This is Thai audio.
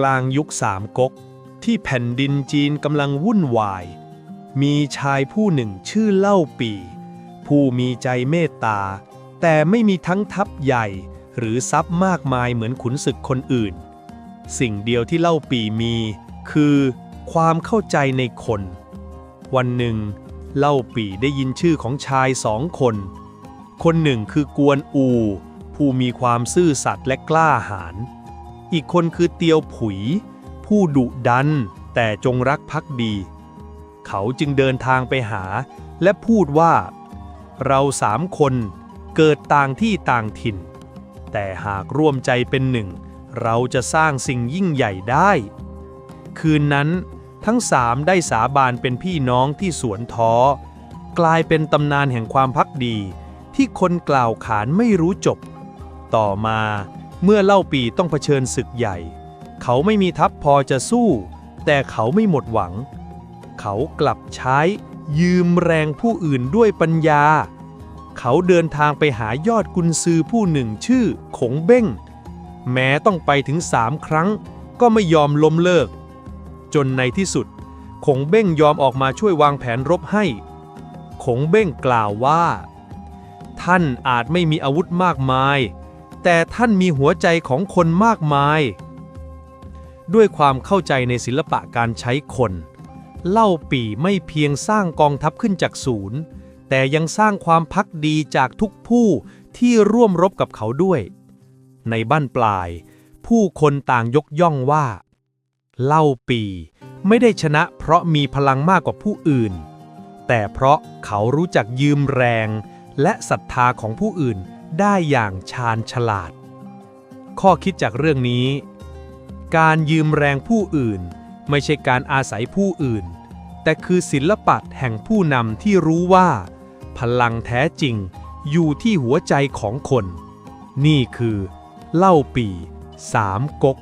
กลางยุคสามก๊กที่แผ่นดินจีนกำลังวุ่นวาย มีชายผู้หนึ่งชื่อเล่าปี ผู้มีใจเมตตา แต่ไม่มีทั้งทัพใหญ่หรือทรัพย์มากมายเหมือนขุนศึกคนอื่น สิ่งเดียวที่เล่าปีมี คือความเข้าใจในคน วันหนึ่ง เล่าปีได้ยินชื่อของชายสองคน คนหนึ่งคือกวนอู ผู้มีความซื่อสัตย์และกล้าหาญ อีกคนคือเตียวผุย ผู้ดุดันแต่จงรักภักดี เขาจึงเดินทางไปหา และพูดว่า เราสามคนเกิดต่างที่ต่างถิ่น แต่หากร่วมใจเป็นหนึ่ง เราจะสร้างสิ่งยิ่งใหญ่ได้ คืนนั้นทั้งสามได้สาบานเป็นพี่น้องที่สวนท้อ กลายเป็นตำนานแห่งความพักดีที่คนกล่าวขานไม่รู้จบ ต่อมา เมื่อเล่าปีต้องเผชิญศึกใหญ่ เขาไม่มีทัพพอจะสู้ แต่เขาไม่หมดหวัง เขากลับใช้ยืมแรงผู้อื่นด้วยปัญญา เขาเดินทางไปหายอดกุนซือผู้หนึ่งชื่อขงเบ้ง แม้ต้องไปถึงสามครั้ง ก็ไม่ยอมล้มเลิก จนในที่สุด ขงเบ้งยอมออกมาช่วยวางแผนรบให้ ขงเบ้งกล่าวว่า ท่านอาจไม่มีอาวุธมากมาย แต่ท่านมีหัวใจของคนมากมาย ด้วยความเข้าใจในศิลปะการใช้คน เล่าปี่ไม่เพียงสร้างกองทัพขึ้นจากศูนย์ แต่ยังสร้างความพักดีจากทุกผู้ที่ร่วมรบกับเขาด้วย ในบ้านปลาย ผู้คนต่างยกย่องว่า เล่าปีไม่ได้ชนะเพราะมีพลังมากกว่าผู้อื่น แต่เพราะเขารู้จักยืมแรง และศรัทธาของผู้อื่น ได้อย่างชาญฉลาด ข้อคิดจากเรื่องนี้ การยืมแรงผู้อื่น ไม่ใช่การอาศัยผู้อื่น แต่คือศิลปะแห่งผู้นำที่รู้ว่า พลังแท้จริงอยู่ที่หัวใจของคน นี่คือ เล่าปีสามก๊ก